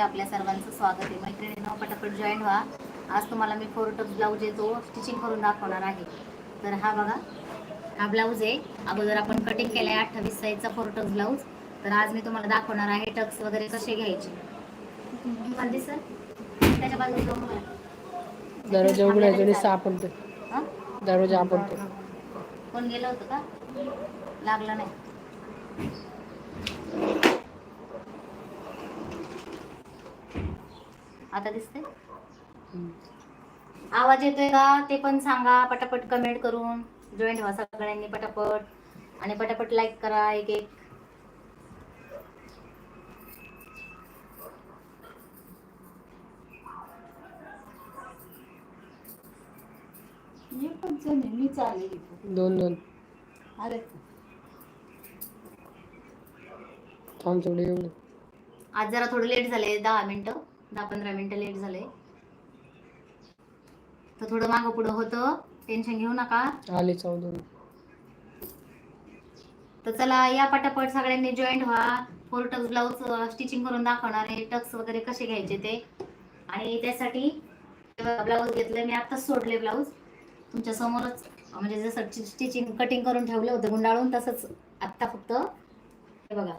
आपल्या सर्वांचं स्वागत आहे. मैत्रिणींनो पटापट जॉईन व्हा. आज तुम्हाला मी फोर टक्स ब्लाऊज आहे तो स्टिचिंग करून दाखवणार आहे. तर हा बघा हा ब्लाऊज आहे. अगोदर आपण कटिंग केला आहे अठ्ठावीस साईजचा फोर टक्स ब्लाऊज तर आज मी तुम्हाला दाखवणार आहे टक्स वगैरे कसे घ्यायचे. दिसेल? त्याच्या बाजूला. दरवाजा हं? आपडतो कोण गेलं होतं का? लागलं नाही. आता दिसते आवाज येतोय का? ते पण सांगा. पटापट कमेंट करून. जॉईन व्हा सगळ्यांनी पटापट. आणि पटापट लाईक करा एक एक. मी चालेल दोन दोन. अरे. आज जरा थोडं लेट झाले दहा मिनटं. दहा पंधरा मिनटं लेट झाले. तर थोडं मागं पुढं होतं. टेन्शन घेऊ नका. आले चौदा तर चला या पटापट सगळ्यांनी जॉईंट व्हा. फोर टक्स ब्लाऊज स्टिचिंग करून दाखवणार आहे. टक्स वगैरे कसे घ्यायचे ते. आणि त्यासाठी ब्लाऊज घेतले मी आत्ताच सोडले ब्लाऊज तुमच्या समोरच म्हणजे जसं स्टिचिंग कटिंग करून ठेवलं होतं गुंडाळून तसंच आत्ता फक्त हे बघा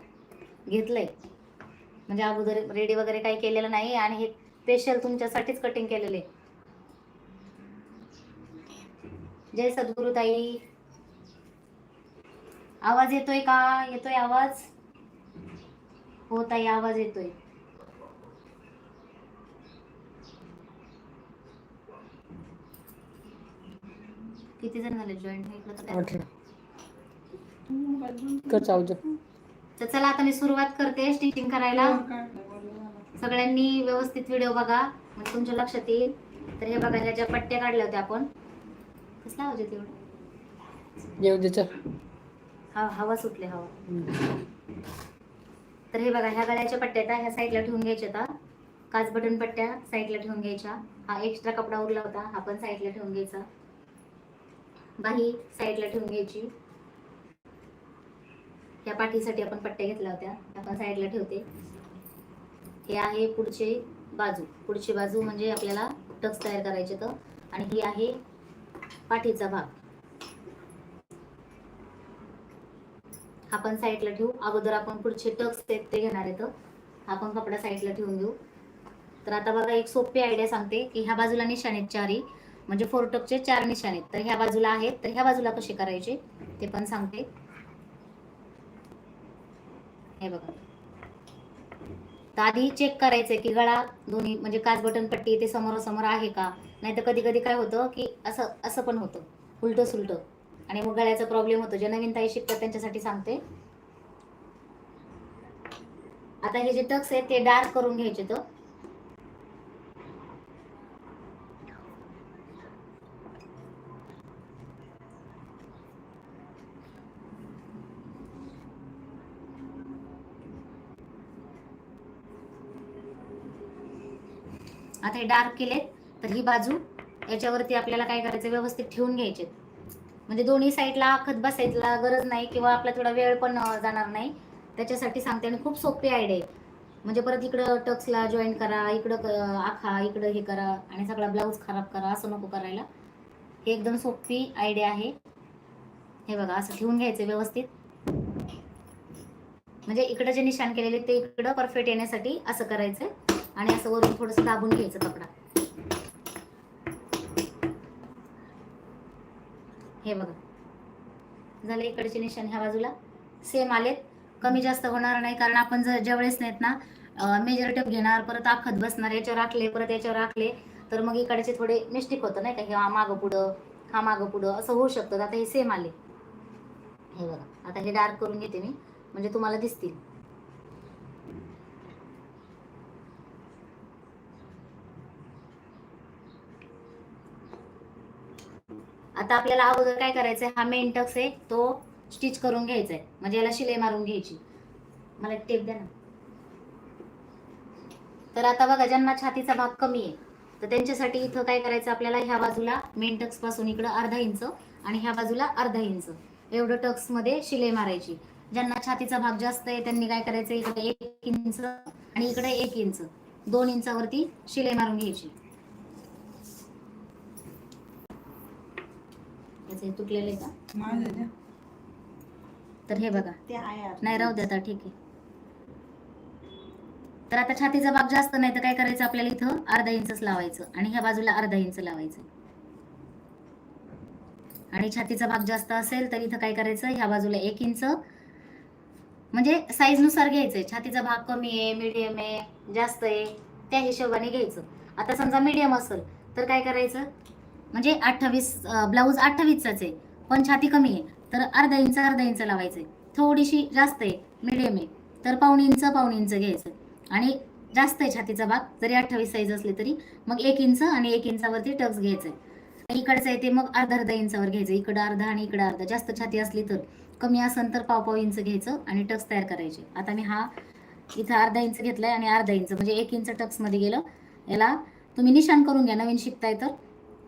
घेतलंय. म्हणजे अगोदर रेडी वगैरे काही केलेलं नाही आणि हे स्पेशल तुमच्यासाठीच कटिंग केलेले. जय सद्गुरुताई. आवाज येतोय का? येतोय आवाज? हो ताई आवाज येतोय. किती जण झाले जॉईन तर चला आता मी सुरुवात करते स्टिचिंग करायला. झालं. सगळ्यांनी व्यवस्थित व्हिडिओ बघा. म्हणजे तुमच्या लक्षात येईल. तर हे बघा ह्या ज्या पट्ट्या काढल्या होत्या आपण. कसला आवाज येते एवढं हा हवा सुटले हवा. तर हे बघा ह्या गळ्याच्या पट्ट्या ह्या साईडला ठेवून घ्यायच्या आता. काच बटन पट्ट्या साईडला ठेवून घ्यायच्या. हा एक्स्ट्रा कपडा उरला होता हा पण साईडला ठेवून घ्यायचा. बाही साईडला ठेवून घ्यायची. या पाठीसाठी आपण पट्ट्या घेतल्या होत्या. आपण साईडला ठेवते. हे आहे पुढचे बाजू. पुढची बाजू म्हणजे आपल्याला टक्स तयार करायचे तर. आणि ही आहे पाठीचा भाग. आपण साईडला ठेवू. अगोदर आपण पुढचे टक्स आहेत ते घेणार आहेत. आपण कपडा साईडला ठेवून घेऊ. तर आता बघा एक सोपी आयडिया सांगते की ह्या बाजूला निशाण आहेत चारही. म्हणजे फोर टक्सचे चार निशाण आहेत. तर ह्या बाजूला आहेत. तर ह्या बाजूला कसे करायचे? ते पण सांगते. हे बघा. तर आधी चेक करायचंय की गळा दोन्ही म्हणजे काच बटन पट्टी ते समोरासमोर आहे का? नाही तर कधी कधी काय होतं की असं असं पण होतं. उलटं सुलटं आणि मग गळ्याचा प्रॉब्लेम होतो. जे नवीन ताई शिकतात त्यांच्यासाठी सांगते. आता हे जे टक्स आहेत ते डार्क करून घ्यायचे तर? आता हे डार्क केलेत. तर ही बाजू याच्यावरती आपल्याला काय करायचं? व्यवस्थित ठेवून घ्यायचे. म्हणजे दोन्ही साईडला आखत बसायला गरज नाही किंवा आपला थोडा वेळ पण जाणार नाही. त्याच्यासाठी सांगते आणि खूप सोपी आयडिया आहे. म्हणजे परत इकडं टक्सला जॉईन करा इकडं आखा इकडं हे करा आणि सगळा ब्लाऊज खराब करा असं नको करायला. हे एकदम सोपी आयडिया आहे. हे बघा असं ठेवून घ्यायचं व्यवस्थित. म्हणजे इकडं जे निशाण केलेले ते इकडं परफेक्ट येण्यासाठी असं करायचं. आणि असं वरून थोडंसं दाबून घ्यायचं कपडा. हे बघा. झाले इकडचे निशाण ह्या बाजूला. सेम आलेत. कमी जास्त होणार नाही कारण आपण जर ज्यावेळेस नाहीत ना मेजर टेप घेणार परत आखत बसणार याच्यावर आखले परत याच्यावर आखले तर मग इकडचे थोडे मिस्टेक होतं नाही का? हे हा मागं पुढं हा मागं पुढं असं होऊ शकतं. आता हे सेम आले. हे बघा. आता हे डार्क करून घेते मी. म्हणजे तुम्हाला दिसतील. आता आपल्याला अगोदर काय करायचंय? हा मेन टक्स आहे तो स्टिच करून घ्यायचा आहे म्हणजे याला शिलाई मारून घ्यायची. मला एक टेप द्या ना. तर आता बघा ज्यांना छातीचा भाग कमी आहे तर त्यांच्यासाठी इथं काय करायचं आपल्याला? ह्या बाजूला मेन टक्सपासून इकडं अर्धा इंच आणि ह्या बाजूला अर्धा इंच. एवढं टक्समध्ये शिलाई मारायची. ज्यांना छातीचा भाग जास्त आहे त्यांनी काय करायचं? इकडे एक इंच आणि इकडे एक इंच. दोन इंचावरती शिलाई मारून घ्यायची. याचं तुटलेलं का माझं. तर हे बघा. ते आहे आता. नाही राहू द्या आता ठीक आहे. तर आता छातीचा भाग जास्त नाही तर काय करायचं आपल्याला इथं? अर्धा इंचच लावायचं. आणि ह्या बाजूला अर्धा इंच लावायचं. आणि छातीचा भाग जास्त असेल तर इथं काय करायचं? ह्या बाजूला एक इंच. म्हणजे साईजनुसार घ्यायचंय. छातीचा भाग कमी आहे मीडियम आहे जास्त आहे त्या हिशोबाने घ्यायचं. आता समजा मीडियम असेल तर काय करायचं? म्हणजे अठ्ठावीस ब्लाऊज अठ्ठावीसचाच आहे पण छाती कमी आहे. तर अर्धा इंच अर्धा इंच लावायचं आहे. थोडीशी जास्त आहे मिडियम आहे. तर पाऊण इंच पाऊण इंच घ्यायचं आणि जास्त आहे छातीचा भाग जरी अठ्ठावीस साईज असले तरी मग एक इंच आणि एक इंचावरती टक्स घ्यायचंय आहे. इकडचं आहे ते मग अर्धा अर्धा इंचावर घ्यायचं इकडं अर्धा आणि इकडं अर्धा. जास्त छाती असली तर कमी असेल तर पाव पाव इंच घ्यायचं आणि टक्स तयार करायचे. आता मी हा इथं अर्धा इंच घेतलाय आणि अर्धा इंच म्हणजे एक इंच टक्समध्ये गेलं. याला तुम्ही निशाण करून घ्या. नवीन शिकताय तर.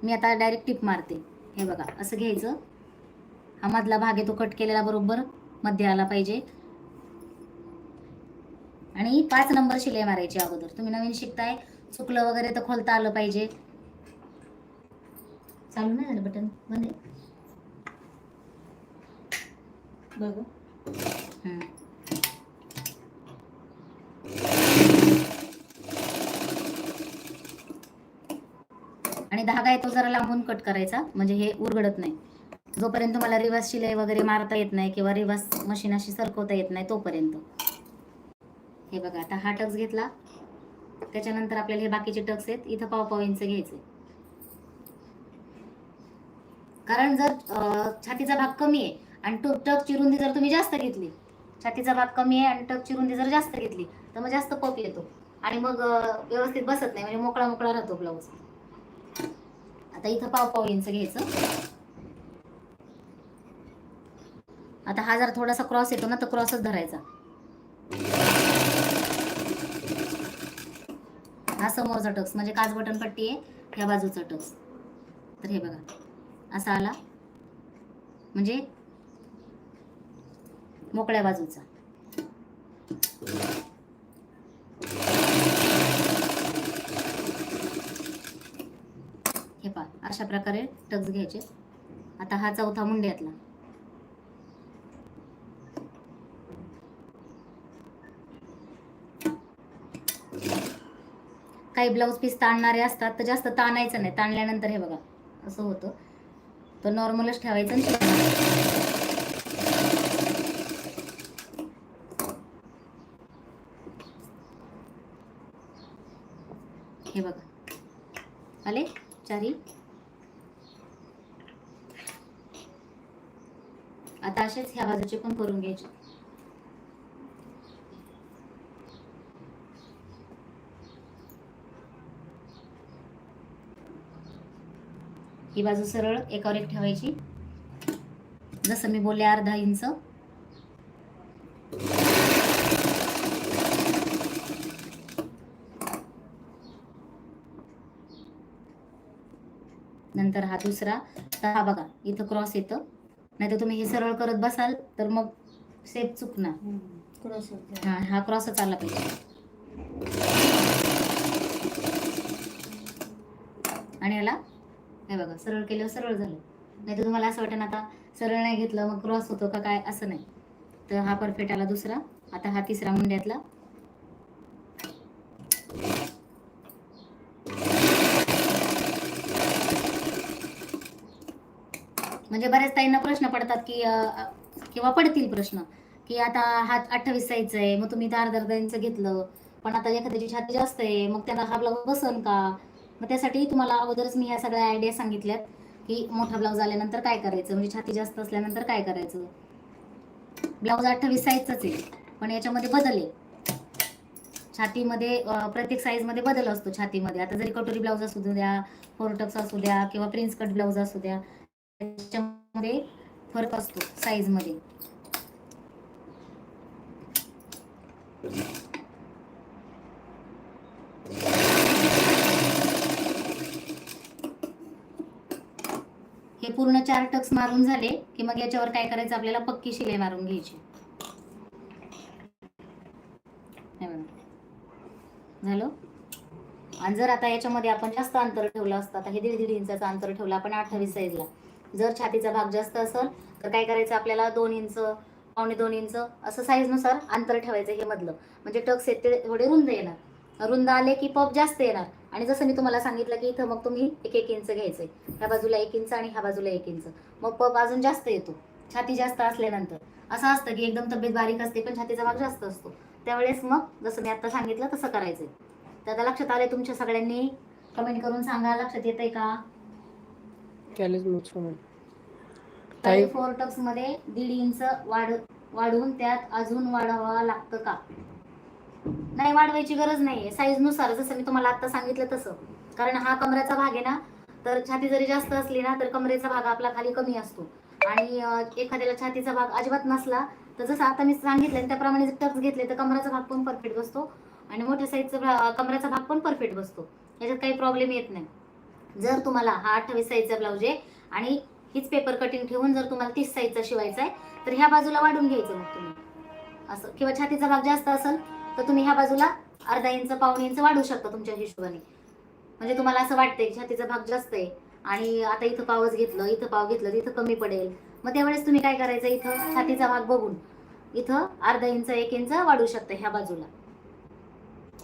मी आता डायरेक्ट टिप मारते. हे बघा असं घ्यायचं. हा मधला भाग आहे तो कट केलेला बरोबर. मध्ये आला पाहिजे. आणि पाच नंबर शिलाई मारायची अगोदर. तुम्ही नवीन शिकताय चुकलं वगैरे तर खोलता आलं पाहिजे. चालू नाही झालं बटन बंद बघ. धागा आहे तो जरा लांबून कट करायचा म्हणजे हे उरगडत नाही. जोपर्यंत तुम्हाला रिवर्स शिलाई वगैरे मारता येत नाही किंवा रिवर्स मशीन अशी सरकवता येत नाही तोपर्यंत. हे बघा आता हा टक्स घेतला. त्याच्यानंतर आपल्याला हे बाकीचे टक्स आहेत. इथं पाव पाव इंच घ्यायचे. कारण जर छातीचा भाग कमी आहे आणि टू टकची रुंदी जर तुम्ही जास्त घेतली छातीचा भाग कमी आहे आणि टकची रुंदी जर जास्त घेतली तर मग जास्त पप येतो. आणि मग व्यवस्थित बसत नाही म्हणजे मोकळा मोकळा राहतो ब्लाऊज आता इथं पाव पाव इंच घ्यायचं. आता हा जर थोडासा क्रॉस येतो ना तर क्रॉसच धरायचा. हा समोरचा टक्स म्हणजे काच बटन पट्टी आहे ह्या बाजूचा टक्स. तर हे बघा असा आला. म्हणजे मोकळ्या बाजूचा. हे पहा. अशा प्रकारे टक्स घ्यायचे. आता हा चौथा मुंड्यातला. काही ब्लाऊज पीस ताणणारे असतात तर जास्त ताणायचं नाही. ताणल्यानंतर हे बघा असं होतं. तर नॉर्मलच ठेवायचं हे बघा. आले? चारी आता असेच ह्या बाजूचे पण करून घ्यायचे. ही बाजू सरळ एकावर एक ठेवायची. जसं मी बोलले अर्धा इंच. नंतर हा दुसरा. तर हा बघा इथं क्रॉस येतं. नाही तर तुम्ही हे सरळ करत बसाल तर मग सेप चुकणार. हा हा क्रॉसच आला पाहिजे. आणि याला हे बघा सरळ केलं सरळ झालं. नाही तर तुम्हाला असं वाटेल आता सरळ नाही घेतलं मग क्रॉस होतो का काय असं नाही. तर हा परफेक्ट आला दुसरा आता हा तिसरा मुंड्यातला. म्हणजे बऱ्याच ताईंना प्रश्न पडतात की किंवा पडतील प्रश्न की आता हा अठ्ठावीस साईजचा आहे मग तुम्ही दार अर्धा घेतलं पण आता एखाद्याची छाती जास्त आहे मग त्याला हा ब्लाऊज बसन का? मग त्यासाठी तुम्हाला अगोदरच मी ह्या सगळ्या आयडिया सांगितल्यात की मोठा ब्लाऊज आल्यानंतर काय करायचं? म्हणजे छाती जास्त असल्यानंतर काय करायचं? ब्लाऊज अठ्ठावीस साईजचाच आहे पण याच्यामध्ये बदल आहे. छातीमध्ये प्रत्येक साईजमध्ये बदल असतो छातीमध्ये. आता जरी कटोरी ब्लाऊज असू द्या फोरटक्स असू द्या किंवा प्रिन्स कट ब्लाऊज असू द्या त्याच्यामध्ये फरक असतो साईजमध्ये. हे पूर्ण चार टक्स मारून झाले की मग याच्यावर काय करायचं? आपल्याला पक्की शिलाई मारून घ्यायची. झालं? आणि जर आता याच्यामध्ये आपण जास्त अंतर ठेवलं असतं आता हे दीड दीड इंचाचं अंतर ठेवलं आपण अठ्ठावीस साईजला जर छातीचा भाग जास्त असेल तर काय करायचं आपल्याला? दोन इंच पावणे दोन इंच असं साईजनुसार अंतर ठेवायचं हे मधलं. म्हणजे टक्स येत ते थोडे रुंद येणार. रुंद आले की पप जास्त येणार. आणि जसं मी तुम्हाला सांगितलं की इथं मग तुम्ही एक एक इंच घ्यायचंय. ह्या बाजूला एक इंच आणि ह्या बाजूला एक इंच. मग पप अजून जास्त येतो. छाती जास्त असल्यानंतर. असं असतं की एकदम तब्येत बारीक असते पण छातीचा भाग जास्त असतो. त्यावेळेस मग जसं मी आता सांगितलं तसं करायचंय. तर आता लक्षात आले तुमच्या सगळ्यांनी? कमेंट करून सांगा. लक्षात येतंय का? फोर टक्समध्ये दीड इंच वाढ वाढवून त्यात अजून वाढवावा लागतं का? नाही वाढवायची गरज नाहीये. साईजनुसार जसं मी तुम्हाला आता सांगितलं तसं. कारण हा कमरेचा भाग आहे ना तर छाती जरी जास्त असली ना तर कमरेचा भाग आपला खाली कमी असतो. आणि एखाद्याला छातीचा भाग अजिबात नसला तर जसं आता मी सांगितलं त्याप्रमाणे जर टक्स घेतले तर कमराचा भाग पण परफेक्ट बसतो. आणि मोठ्या साईजचा कमराचा भाग पण परफेक्ट बसतो. याच्यात काही प्रॉब्लेम येत नाही. जर तुम्हाला हा अठ्ठावीस साईजचा ब्लाऊज आहे आणि हीच पेपर कटिंग ठेवून जर तुम्हाला तीस साईजचा शिवायचा आहे तर ह्या बाजूला वाढून घ्यायचं मग तुम्ही. असं. किंवा छातीचा भाग जास्त असेल तर तुम्ही ह्या बाजूला अर्धा इंच पाऊण इंच वाढू शकता तुमच्या हिशोबाने. म्हणजे तुम्हाला असं वाटतंय छातीचा भाग जास्त आहे आणि आता इथं पावच घेतलं इथं पाव घेतलं तिथं कमी पडेल. मग त्यावेळेस तुम्ही काय करायचं? इथं छातीचा भाग बघून इथं अर्धा इंच एक इंच वाढू शकता ह्या बाजूला.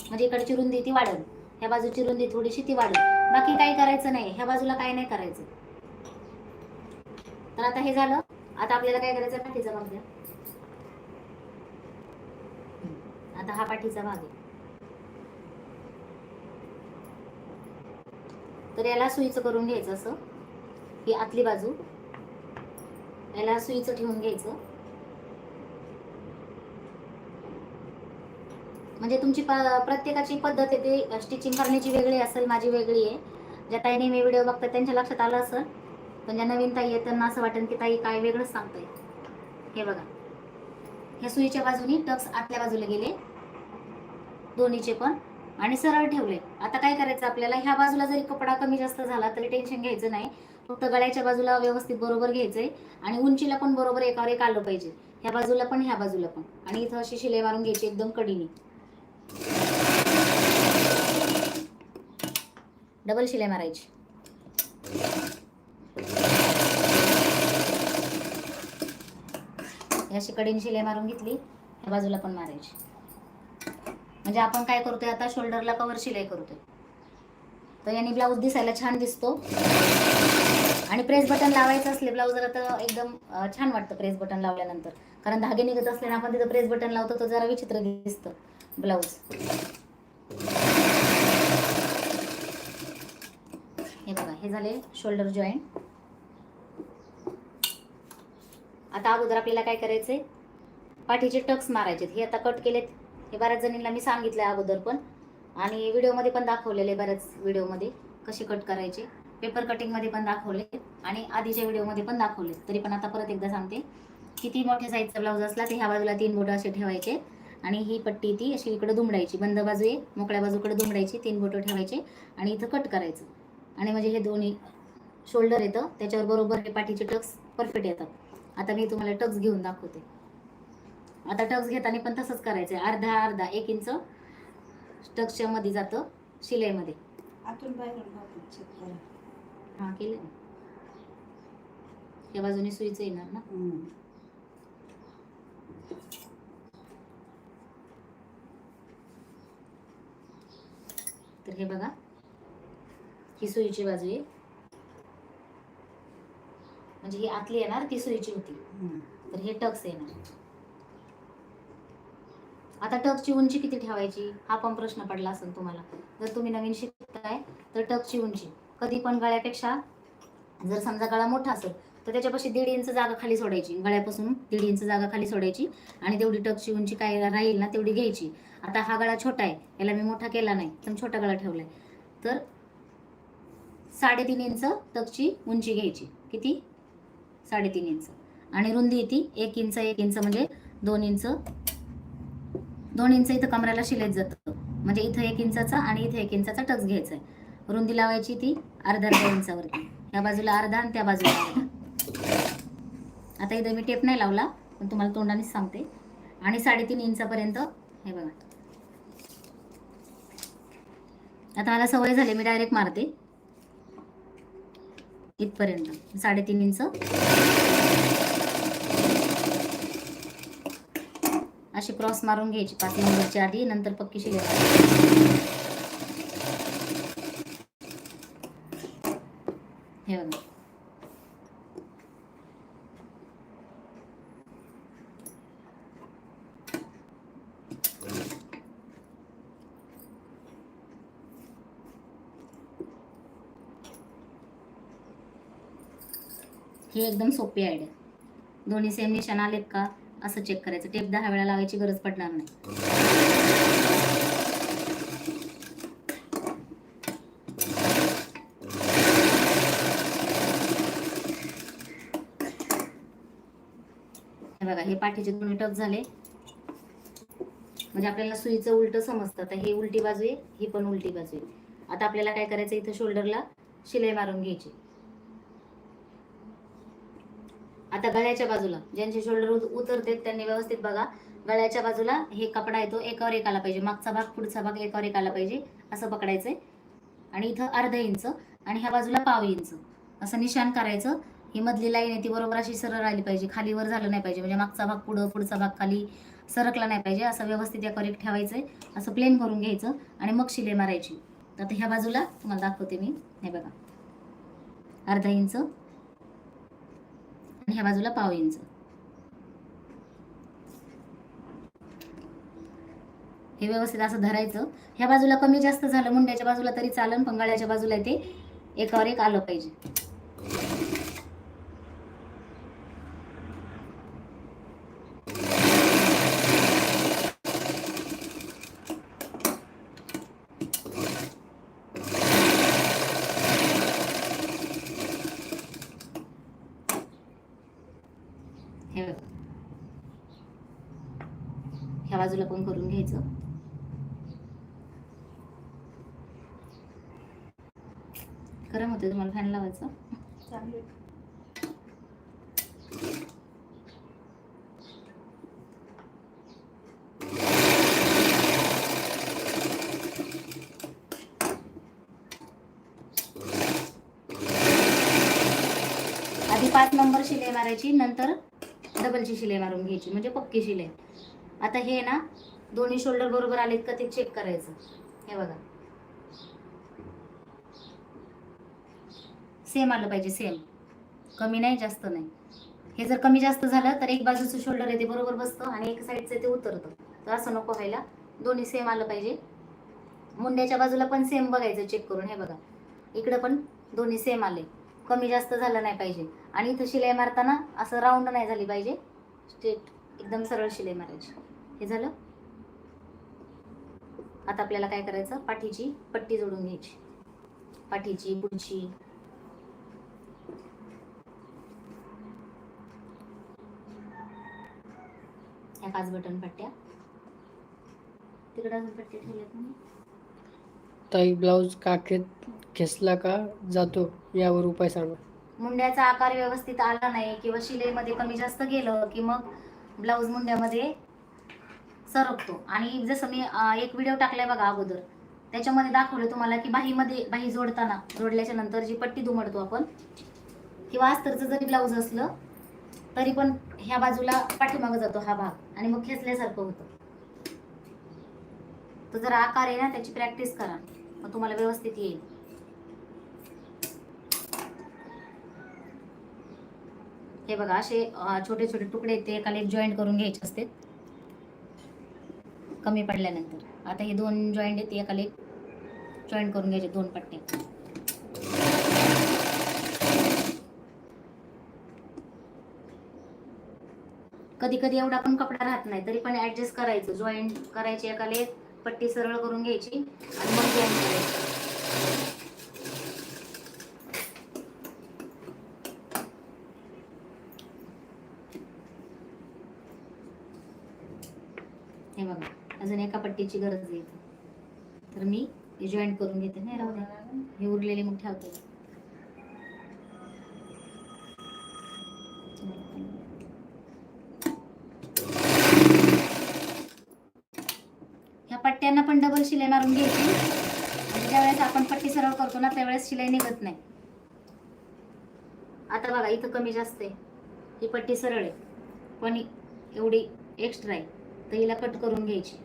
म्हणजे इकडची रुंदी ती वाढेल. ह्या बाजूची रुंदी थोडीशी ती वाढेल. बाकी काही करायचं नाही. ह्या बाजूला काय नाही करायचं. तर आता हे झालं. आता आपल्याला काय करायचं पाठीचा भाग द्या. आता हा पाठीचा भाग आहे. तर याला सुईचं करून घ्यायचं असं. ही आतली बाजू. याला सुईचं ठेवून घ्यायचं. म्हणजे तुमची प्रत्येकाची पद्धत आहे ते स्टिचिंग करण्याची वेगळी असेल माझी वेगळी आहे. ज्या ताईने मी व्हिडिओ बघतात त्यांच्या लक्षात आलं असेल. पण ज्या नवीन ताई आहेत त्यांना असं वाटेल की ताई काय वेगळंच सांगताय. हे बघा. ह्या सुईच्या बाजूनी टक्स आतल्या बाजूला गेले. दोन्हीचे पण. आणि सरळ ठेवले. आता काय करायचं आपल्याला? ह्या बाजूला जरी कपडा कमी जास्त झाला तरी टेन्शन घ्यायचं नाही. फक्त गळ्याच्या बाजूला व्यवस्थित बरोबर घ्यायचंय. आणि उंचीला पण बरोबर एकावर एक आलं पाहिजे. ह्या बाजूला पण ह्या बाजूला पण. आणि इथं अशी शिलाई मारून घ्यायची एकदम कडीने. डबल शिलाई मारायची. ही अशी कडीने शिलाई मारून घेतली ह्या बाजूला पण मारायची. म्हणजे आपण काय करतोय आता शोल्डरला कवर शिलाई करतोय. तर याने ब्लाऊज दिसायला छान दिसतो. आणि प्रेस बटन लावायचं असले ब्लाऊजला तर एकदम छान वाटतं प्रेस बटन लावल्यानंतर. कारण धागे निघत असल्याने आपण तिथं प्रेस बटन लावतो तर जरा विचित्र दिसतं ब्लाऊज. हे बघा हे झाले शोल्डर जॉईंट. आता अगोदर आपल्याला काय करायचंय? पाठीचे टक्स मारायचे हे आता कट केलेत. हे बऱ्याच जणींना मी सांगितलंय अगोदर पण. आणि व्हिडिओमध्ये पण दाखवलेले बऱ्याच व्हिडिओमध्ये कसे कट करायचे. पेपर कटिंगमध्ये पण दाखवले. आणि आधीच्या व्हिडिओमध्ये पण दाखवले. तरी पण आता परत एकदा सांगते. किती मोठ्या साईजचा ब्लाऊज असला ते ह्या बाजूला तीन बोटं असे ठेवायचे. आणि ही पट्टी ती अशी इकडे दुमडायची. बंद बाजू आहे मोकळ्या बाजूकडे दुमडायची. तीन बोटं ठेवायचे. आणि इथं कट करायचं. आणि म्हणजे हे दोन्ही शोल्डर येतं. त्याच्यावर बरोबर हे पाठीचे टक्स परफेक्ट येतात. आता मी तुम्हाला टक्स घेऊन दाखवते. आता टक्स घेताना पण तसंच करायचं आहे अर्धा अर्धा एक इंच टक्सच्या मध्ये जातं शिलाईमध्ये. आतून बाहेरून घालून check करा. हा केलं या बाजूने सुईचं येणार ना? हम्म. तर हे बघा. ही सुईची बाजू आहे. म्हणजे ही आतली येणार ती सुईची होती. तर हे टक्स येणार. आता टक्सची उंची किती ठेवायची? हा पण प्रश्न पडला असेल तुम्हाला. जर तुम्ही नवीन शिकताय तर टक्सची उंची. कधी पण गळ्यापेक्षा जर समजा गळा मोठा असेल तर त्याच्यापाशी दीड इंच जागा खाली सोडायची. गळ्यापासून दीड इंच जागा खाली सोडायची आणि तेवढी टक्सची उंची काय राहील ना तेवढी घ्यायची. आता हा गळा छोटा आहे याला मी मोठा केला नाही तर छोटा गळा ठेवलाय. तर साडेतीन इंच टक्सची उंची घ्यायची. किती? साडेतीन इंच. आणि रुंदी येते एक इंच एक इंच म्हणजे दोन इंच. दोन इंच इथं कमराला शिलेत जातं. म्हणजे इथं एक इंचाचा आणि इथं एक इंचाचा टक्स घ्यायचा आहे रुंदी लावायची ती अर्धा अर्धा इंचावरती. या बाजूला अर्धा आणि त्या बाजूला अर्धा. आता इथं मी टेप नाही लावला पण तुम्हाला तोंडानेच सांगते. आणि साडेतीन इंचापर्यंत हे बघा. आता मला सवय झाली मी डायरेक्ट मारते. इथपर्यंत. साडेतीन इंच. अशी क्रॉस मारून घ्यायची. पाच नंबरची आधी नंतर पक्की शिलाई हे बघा. ही एकदम सोपी आयडिया दोन्ही सेम निशाण आलेत का? असं चेक करायचं. टेप दहा वेळा लावायची गरज पडणार नाही. बघा हे पाठीचे दोन्ही टक झाले. म्हणजे आपल्याला सुईचं उलट समजतं. तर हे उलटी बाजू आहे ही पण उलटी बाजू आहे. आता आपल्याला काय करायचं इथं शोल्डरला शिलाई मारून घ्यायची. आता गळ्याच्या बाजूला ज्यांचे शोल्डर उतरते त्यांनी व्यवस्थित बघा गळ्याच्या बाजूला हे कपडा येतो एकावर एक आला पाहिजे मागचा भाग पुढचा भाग एकावर एक आला पाहिजे असं पकडायचंय. आणि इथं अर्धा इंच आणि ह्या बाजूला पाव इंच असं निशाण करायचं. ही मधली लाईन आहे ती बरोबर अशी सरळ आली पाहिजे खाली वर झालं नाही पाहिजे म्हणजे मागचा भाग पुढं पुढचा भाग खाली सरकला नाही पाहिजे असं व्यवस्थित एकावर एक ठेवायचंय असं प्लेन करून घ्यायचं आणि मग शिले मारायची. तर ह्या बाजूला तुम्हाला दाखवते मी हे बघा. अर्धा इंच आणि ह्या बाजूला पाव इंच. हे व्यवस्थित असं धरायचं. ह्या बाजूला कमी जास्त झालं मुंड्याच्या बाजूला तरी चालन पण गळ्याच्या बाजूला ते एकावर एक आलं पाहिजे हे बघा ह्या बाजूला पण करून घ्यायचं गरम होते असं. आधी पाच नंबर शिलाई मारायची नंतर डबलची शिलाई मारून घ्यायची म्हणजे पक्की शिलाई. आता हे ना दोन्ही शोल्डर बरोबर आलेत का ते चेक करायचं. हे बघा. सेम आलं पाहिजे सेम. कमी नाही जास्त नाही. हे जर कमी जास्त झालं तर एक बाजूचं शोल्डर आहे ते बरोबर बसतं आणि एक साईडचं ते उतरतं. तर असं नको व्हायला. दोन्ही सेम आलं पाहिजे. मुंड्याच्या बाजूला पण सेम बघायचं चेक करून. हे बघा. इकडं पण दोन्ही सेम आले. कमी जास्त झालं नाही पाहिजे. आणि इथं शिलाई मारताना असं राऊंड नाही झाली पाहिजे. स्ट्रेट एकदम सरळ शिलाई मारायची. हे झालं? आता आपल्याला काय करायचं? पाठीची पट्टी जोडून घ्यायची. पाठीची पुढची. ह्या पाच बटन पट्ट्या. तिकडे अजून पट्ट्या ठेवल्यात ना ताई ब्लाऊज काखेत खेचला का जातो? यावर उपाय सांगा. मुंड्याचा आकार व्यवस्थित आला नाही किंवा शिलाईमध्ये कमी जास्त गेलं की मग ब्लाऊज मुंड्यामध्ये सरकतो. आणि जसं मी अं, एक व्हिडिओ टाकलाय बघा अगोदर. त्याच्यामध्ये दाखवलं तुम्हाला की बाहीमध्ये बाही जोडताना जोडल्याच्या नंतर जी पट्टी दुमडतो आपण किंवा अस्तरचं जरी ब्लाऊज असलं तरी पण ह्या बाजूला पाठीमागं जातो हा भाग. आणि मग खेचल्यासारखं होतं. तो जर आकार आहे ना त्याची प्रॅक्टिस करा. मग तुम्हाला व्यवस्थित येईल. हे बघा असे छोटे छोटे तुकडे ते एकाला एक जॉईंट करून घ्यायचे असते. कमी पडल्यानंतर. आता हे दोन जॉईंट आहेत एकाला एक जॉईंट करून घ्यायचे दोन पट्टे. कधी कधी एवढा पण कपडा राहत नाही तरी पण ऍडजस्ट करायचं. जॉईंट करायची एकाला एक पट्टी सरळ करून घ्यायची आणि मग जॉईन करायची. हे बघा अजून एका पट्टीची गरज आहे. तर मी जॉईंट करून घेते. नाही राहू द्या हे उरलेले मग ठेवते. ह्या शिलाई मारून घ्यायची. आणि ज्यावेळेस सरळ करतो ना त्यावेळेस शिलाई निघत नाही. आता बघा इथं कमी जास्त आहे. ही पट्टी सरळ आहे. पण एवढी एक्स्ट्रा आहे. तर हिला कट करून घ्यायची.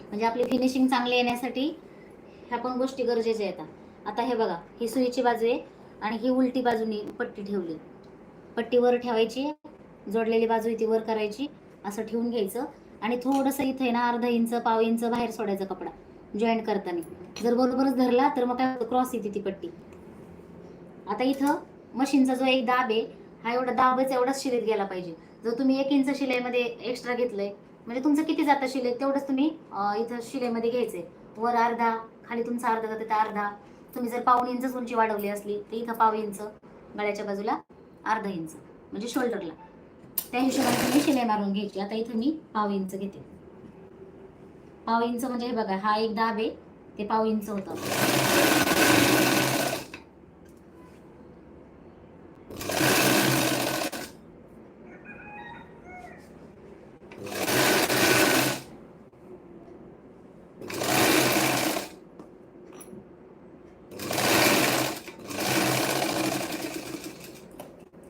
म्हणजे आपली फिनिशिंग चांगली येण्यासाठी ह्या पण गोष्टी गरजेच्या आहेत. आता हे बघा ही सुईची बाजू आहे आणि ही उलटी बाजूनी पट्टी ठेवली. पट्टी वर ठेवायची जोडलेली बाजू इथे वर करायची असं ठेवून घ्यायचं. आणि थोडंसं इथे ना अर्धा इंच पाव इंच बाहेर सोडायचा कपडा जॉईंट करताना. जर बरोबरच धरला तर मग काय क्रॉस येते ती पट्टी. आता इथं मशीनचा जो एक दाब आहे हा एवढा दाबच एवढाच शिलेत गेला पाहिजे. जर तुम्ही एक इंच शिलाईमध्ये एक्स्ट्रा घेतलंय म्हणजे तुमचं किती जातं शिलाई तेवढंच तुम्ही इथं शिलाईमध्ये घ्यायचंय. वर अर्धा खाली तुमचा अर्धा जातं तर अर्धा. तुम्ही जर पाऊन इंच उंची वाढवली असली तर इथं पाव इंच गळ्याच्या बाजूला अर्धा इंच म्हणजे शोल्डरला त्या हिशोबाने तुम्ही शिलाई मारून घ्यायची. आता इथं मी पाव इंच घेते. पाव इंच म्हणजे हे बघा हा एक दाब आहे ते पाव इंच होतं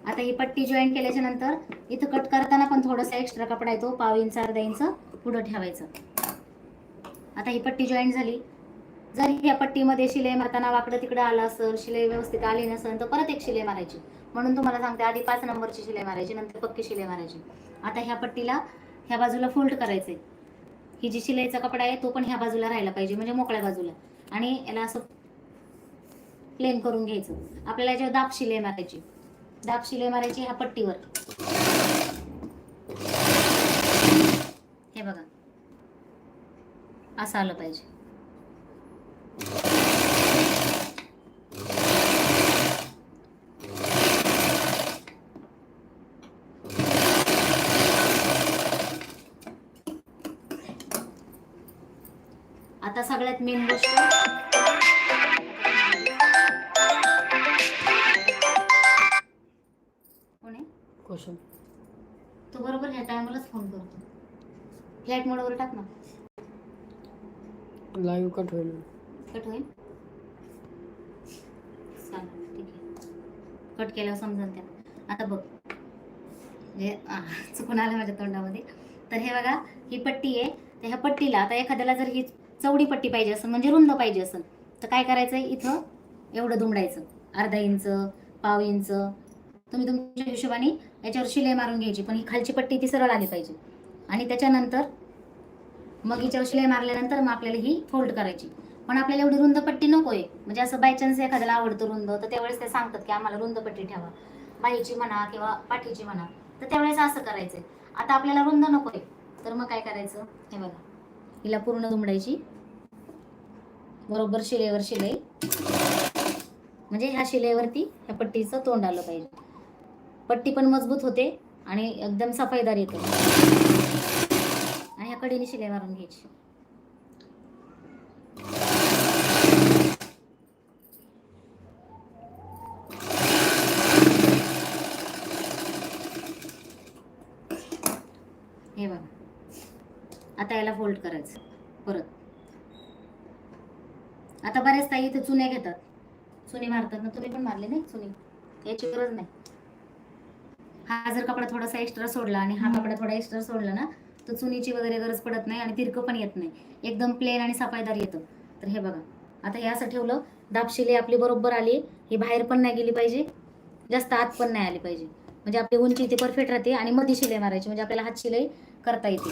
आता ही पट्टी जॉईन केल्याच्यानंतर इथं कट करताना पण थोडासा एक्स्ट्रा कपडा येतो पाव इंच अर्धा इंच पुढं ठेवायचं. आता ही पट्टी जॉईन झाली. जर ह्या पट्टीमध्ये शिलाई मारताना वाकडं तिकडं आलं असेल शिलाई व्यवस्थित आली नसेल तर परत एक शिलाई मारायची. म्हणून तुम्हाला सांगते आधी पाच नंबरची शिलाई मारायची नंतर पक्की शिलाई मारायची. आता ह्या पट्टीला ह्या बाजूला फोल्ड करायचंय. ही जी शिलाईचा कपडा आहे तो पण ह्या बाजूला राहायला पाहिजे म्हणजे मोकळ्या बाजूला. आणि याला असं प्लेन करून घ्यायचं. आपल्याला याच्यावर दाब शिलाई मारायची. दाब शिलाई मारायची ह्या पट्टीवर. हे बघा. असं आलं पाहिजे. फ्लाईट मोडवर टाक ना. लाईव्ह कट होईल. कट होईल? चालेल ठीक आहे. कट केल्यावर समजेल त्या. आता बघ. आ, चुकून आलं माझ्या तोंडामध्ये. तर हे बघा ही पट्टी आहे. तर ह्या पट्टीला आता एखाद्याला जर ही चौडी पट्टी पाहिजे असेल म्हणजे रुंद पाहिजे असेल तर काय करायचं? इथं एवढं दुमडायचं. अर्धा इंच पाव इंच. तुम्ही तुमच्या हिशोबाने याच्यावर शिलाई मारून घ्यायची पण ही खालची पट्टी ती सरळ आली पाहिजे. आणि त्याच्यानंतर मग हिच्यावर शिलाई मारल्यानंतर मग आपल्याला ही फोल्ड करायची. पण आपल्याला एवढी रुंद पट्टी नको आहे म्हणजे असं बाय चान्स एखाद्याला आवडतं रुंद तर त्यावेळेस ते सांगतात की आम्हाला रुंद पट्टी ठेवा. बाईची म्हणा किंवा पाठीची म्हणा तर त्यावेळेस असं करायचंय आता आपल्याला रुंद नको आहे तर मग काय करायचं? हे बघा. हिला पूर्ण दुमडायची. बरोबर शिलेवर शिलाई. म्हणजे ह्या शिलेवरती ह्या पट्टीचं तोंड आलं पाहिजे. पट्टी पण मजबूत होते आणि एकदम सफाईदार येते. ह्या कडेने शिलाई मारून घ्यायची. हे बघा. आता याला फोल्ड करायचं. परत. आता बऱ्याच ताई इथे चुन्या घेतात. चुनी मारतात ना तुम्ही पण मारले नाही चुनी? याची गरज नाही. हा जर कपडा थोडासा एक्स्ट्रा सोडला आणि हा कपडा थोडा एक्स्ट्रा सोडला ना तर चुनीची वगैरे गरज पडत नाही आणि तिरकं पण येत नाही. एकदम प्लेन आणि सफायदार येतं. तर हे बघा. आता हे असं ठेवलं दाबशिली आपली बरोबर आली. ही बाहेर पण नाही गेली पाहिजे. जास्त आत पण नाही आली पाहिजे. म्हणजे आपली उंची इथे परफेक्ट राहते आणि मध्ये शिलाई मारायची. म्हणजे आपल्याला हात शिलाई करता येते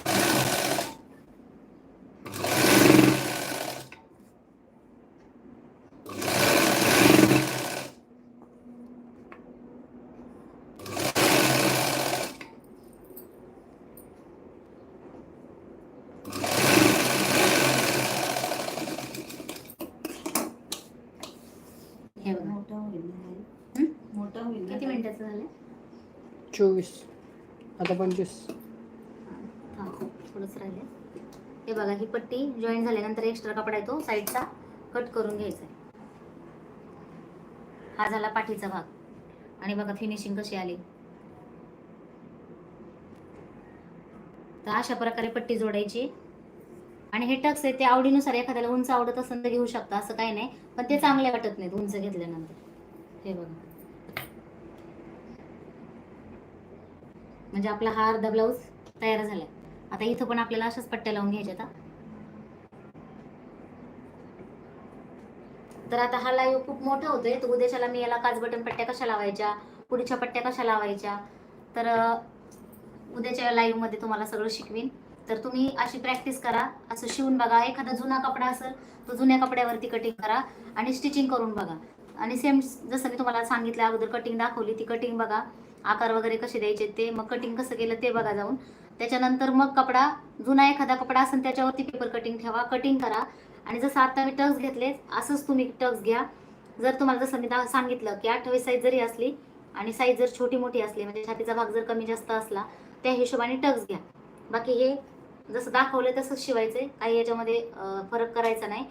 हे बघा मोठा होईल ना हे. हं? मोठा होईल ना किती हे. मिनिटाचं झालं चोवीस. आता पंचवीस. हां हो, थोडंच राहिले हे बघा ही पट्टी जॉईन झाल्यानंतर एक्स्ट्रा कपडा येतो साईडचा कट करून घ्यायचा आहे. हा झाला पाठीचा भाग. आणि बघा फिनिशिंग कशी आली. तर अशा प्रकारे पट्टी जोडायची. आणि हे टक्स आहे ते आवडीनुसार एखाद्याला उंच आवडत असेल तर घेऊ शकता असं काही नाही. पण ते चांगले वाटत नाहीत उंच घेतल्यानंतर. हे बघा. म्हणजे आपला हा अर्धा ब्लाऊज तयार झालाय. आता इथं पण आपल्याला अशाच पट्ट्या लावून घ्यायच्या आता तर आता हा लाईव्ह खूप मोठा होतोय तर उद्याच्याला मी याला काच बटन पट्ट्या कशा लावायच्या पुढच्या पट्ट्या कशा लावायच्या तर उद्याच्या लाईव्हमध्ये तुम्हाला सगळं शिकवीन. तर तुम्ही अशी प्रॅक्टिस करा असं शिवून बघा एखादा जुना कपडा असेल तो जुन्या कपड्यावरती कटिंग करा आणि स्टिचिंग करून बघा. आणि सेम जसं मी तुम्हाला सांगितलं अगोदर कटिंग दाखवली ती कटिंग बघा. आकार वगैरे कसे द्यायचे ते मग कटिंग कसं केलं ते बघा जाऊन. त्याच्यानंतर मग कपडा जुना एखादा कपडा असेल त्याच्यावरती पेपर कटिंग ठेवा कटिंग करा. आणि जसं आता मी टक्स घेतले असंच तुम्ही टक्स घ्या. जर तुम्हाला जसं मी सांगितलं की अठ्ठावीस साईज जरी असली आणि साईज जर छोटी मोठी असली म्हणजे छातीचा भाग जर कमी जास्त असला त्या हिशोबाने टक्स घ्या. बाकी हे जसं दाखवलं तसंच शिवायचंय. काही याच्यामध्ये फरक करायचा नाही.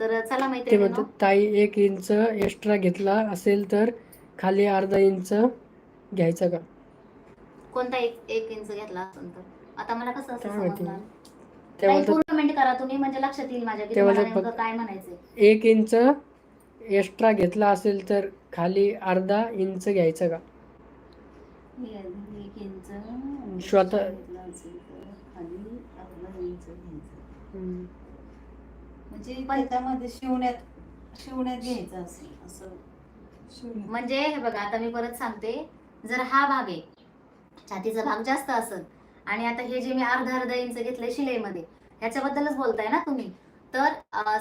तर चला ते ताई एक इंच एक्स्ट्रा घेतला असेल तर खाली अर्धा इंच घ्यायचा का? कोणता एक एक इंच घेतला असेल तर. आता मला कसं असं काय माहिती. समजणार ते काही म्हणतात पूर्ण कमेंट करा तुम्ही म्हणजे लक्षात येईल माझ्या की ते तुम्हाला म्हणतात नेमकं काय म्हणायचंय. एक इंच एक्स्ट्रा घेतला असेल तर खाली अर्धा इंच घ्यायचा का? एक इंच स्वतः- घेतला असेल तर खाली अर्धा इंच घ्यायचं. म्हणजे त्याच्यामध्ये शिवण्यात शिवण्यात घ्यायचं असेल असं. शिवण्यात म्हणजे हे बघा आता मी परत सांगते. जर हा भाग आहे छातीचा भाग जास्त असेल आणि आता हे जे मी अर्धा अर्धा इंच घेतलंय शिलाईमध्ये ह्याच्याबद्दलच बोलताय ना तुम्ही? तर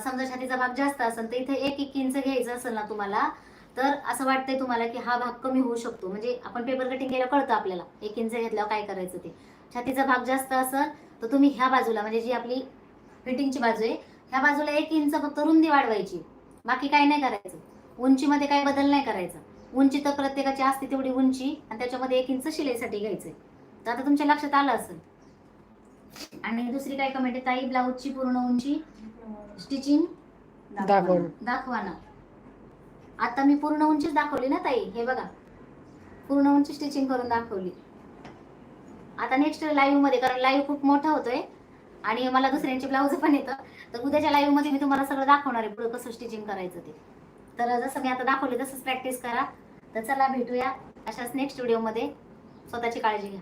समजा छातीचा भाग जास्त असेल तर इथे एक एक इंच घ्यायचं असेल ना तुम्हाला तर असं वाटतंय तुम्हाला की हा भाग कमी होऊ शकतो. म्हणजे आपण पेपर कटिंग केलं कळतं आपल्याला एक इंच घेतल्यावर काय करायचं ते. छातीचा भाग जास्त असेल तर तुम्ही ह्या बाजूला म्हणजे जी आपली फिटिंगची बाजू आहे ह्या बाजूला एक इंच फक्त रुंदी वाढवायची. बाकी काय नाही करायचं. उंचीमध्ये काही बदल नाही करायचा. उंची तर प्रत्येकाची असते तेवढी उंची आणि त्याच्यामध्ये एक इंच शिलाईसाठी घ्यायचंय. तर आता तुमच्या लक्षात आलं असेल. आणि दुसरी काय कमेंट आहे? ताई ब्लाऊजची पूर्ण उंची स्टिचिंग दाखवून. दाखवा ना आता मी पूर्ण उंचीच दाखवली ना ताई हे बघा. पूर्ण उंची स्टिचिंग करून दाखवली. आता नेक्स्ट लाईव्हमध्ये कारण लाईव्ह खूप मोठा होतोय आणि मला दुसऱ्यांचे ब्लाऊज पण येतं. तर उद्याच्या लाईव्हमध्ये मी तुम्हाला सगळं दाखवणार आहे पुढे कसं स्टिचिंग करायचं ते. तर जसं मी आता दाखवले तसंच प्रॅक्टिस करा. तर चला भेटूया अशाच नेक्स्ट व्हिडिओमध्ये स्वतःची काळजी घ्या.